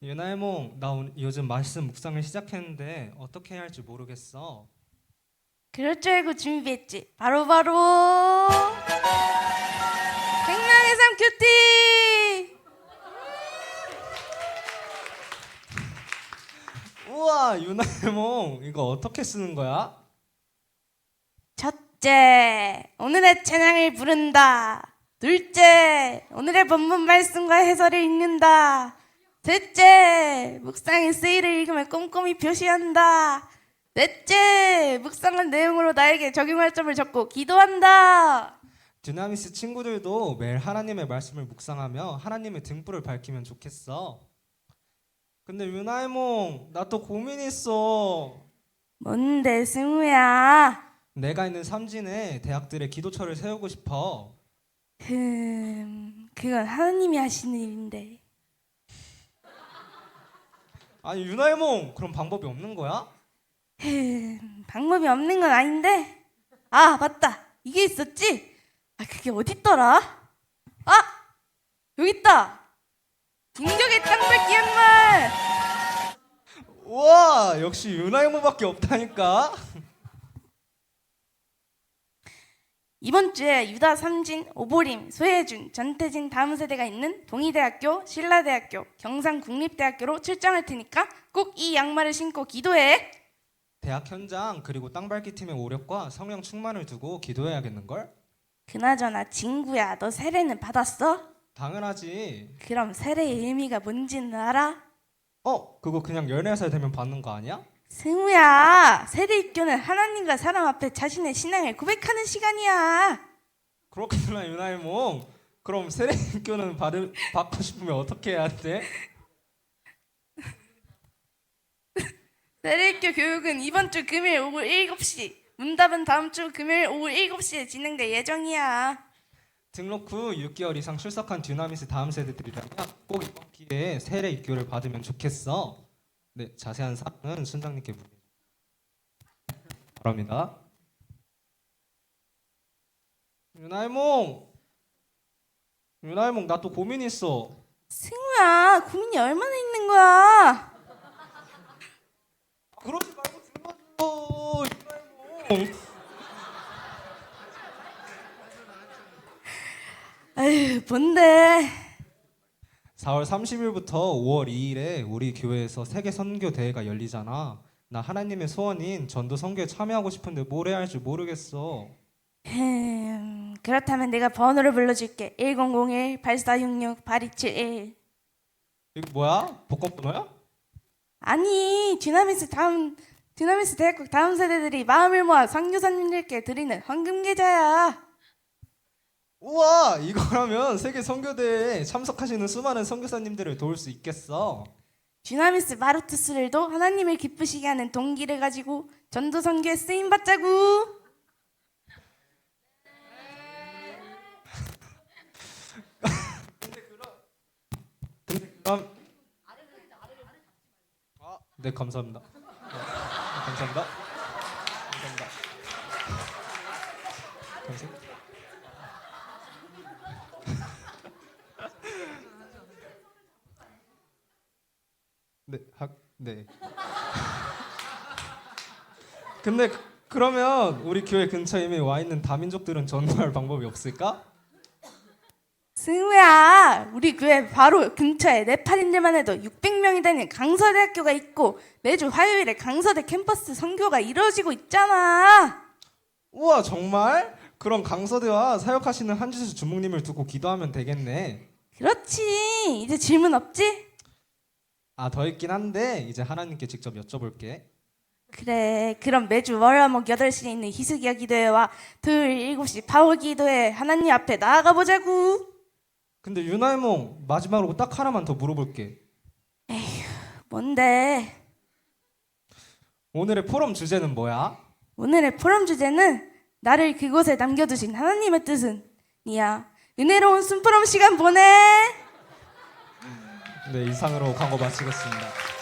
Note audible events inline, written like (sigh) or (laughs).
유나이몽, 나 오늘 요즘 말씀 묵상을 시작했는데 어떻게 해야 할지 모르겠어. 그럴 줄 알고 준비했지. 바로 바로 백남의 삶 큐티. 우와, 유나이몽, 이거 어떻게 쓰는 거야? 첫째, 오늘의 찬양을 부른다. 둘째, 오늘의 본문 말씀과 해설을 읽는다. 셋째, 묵상의 쓰이를 읽으며 꼼꼼히 표시한다. 넷째, 묵상한 내용으로 나에게 적용할 점을 적고 기도한다. dynamis 친구들도 매일 하나님의 말씀을 묵상하며 하나님의 등불을 밝히면 좋겠어. 근데 유나이몽, 나 또 고민 있어. 뭔데, 승우야? 내가 있는 삼진에 대학들의 기도처를 세우고 싶어. 흠, 그건 하나님이 하시는 일인데. 아니 유나이몽, 그럼 방법이 없는 거야? 흠, 방법이 없는 건 아닌데. 아, 맞다. 이게 있었지? 아, 그게 어딨더라? 아! 여기 있다! 동격의 땅밟기 양말! 우와, 역시 유나이몽밖에 없다니까. 이번 주에 유다 삼진, 오보림, 소혜준, 전태진 다음 세대가 있는 동의대학교, 신라대학교, 경상국립대학교로 출장할 테니까 꼭 이 양말을 신고 기도해. 대학 현장 그리고 땅밟기 팀의 오력과 성령 충만을 두고 기도해야겠는 걸? 그나저나 친구야, 너 세례는 받았어? 당연하지. 그럼 세례의 의미가 뭔지는 알아? 어, 그거 그냥 14살 되면 받는 거 아니야? 승우야, 세례 입교는 하나님과 사람 앞에 자신의 신앙을 고백하는 시간이야. 그렇구나 유나이몽. 그럼 세례교는 받을 받고 싶으면 어떻게 해야 돼? (laughs) 세례 입교 교육은 이번 주 금요일 오후 7시, 문답은 다음 주 금요일 오후 7시에 진행될 예정이야. 등록 후 6개월 이상 출석한 dynamis 다음 세대들이라면 꼭 이번 기회에 세례 입교를 받으면 좋겠어. 네, 자세한 사항은 순장님께 문의 바랍니다. 유나이몽, 유나이몽 나 또 고민 있어. 승우야, 고민이 얼마나 있는 거야? 그러지 말고 들어줘, 유나이몽. 아휴, 뭔데? 4월 30일부터 5월 2일에 우리 교회에서 세계 선교 대회가 열리잖아. 나 하나님의 소원인 전도 선교에 참여하고 싶은데 뭘 해야 할지 모르겠어. 흠, 그렇다면 내가 번호를 불러줄게. 1001-8466-8271. 이거 뭐야? 복권 번호야? 아니, 디나미스 다음 디나미스 대학국 다음 세대들이 마음을 모아 선교사님들께 드리는 황금 계좌야. 우와, 이거라면 세계 선교 대회에 참석하시는 수많은 선교사님들을 도울 수 있겠어. 디나미스 마르투스를도 하나님을 기쁘시게 하는 동기를 가지고 전도 선교에 쓰임 받자구. 그럼 아, 네 감사합니다. 네, 감사합니다. 감사합니다. 감사합니다. 네, 학, 네. (laughs) 근데 그- 그러면 우리 교회 근처에 이미 와 있는 다민족들은 전도할 방법이 없을까? 승우야, 우리 교회 바로 근처에 네팔인들만 해도 600명이 되는 강서대학교가 있고 매주 화요일에 강서대 캠퍼스 선교가 이루어지고 있잖아. 우와 정말? 그럼 강서대와 사역하시는 한주수 주목님을 두고 기도하면 되겠네. 그렇지. 이제 질문 없지? 아 더 있긴 한데 이제 하나님께 직접 여쭤볼게. 그래. 그럼 매주 월화목 8시에 있는 희숙이야 기도회와 토요일 7시 파워 기도회 하나님 앞에 나아가 보자구. 근데 유나이몽 마지막으로 딱 하나만 더 물어볼게. 뭔데? 오늘의 포럼 주제는 뭐야? 오늘의 포럼 주제는 나를 그곳에 남겨두신 하나님의 뜻은 니야. 은혜로운 순포럼 시간 보내. 네 이상으로 광고 마치겠습니다.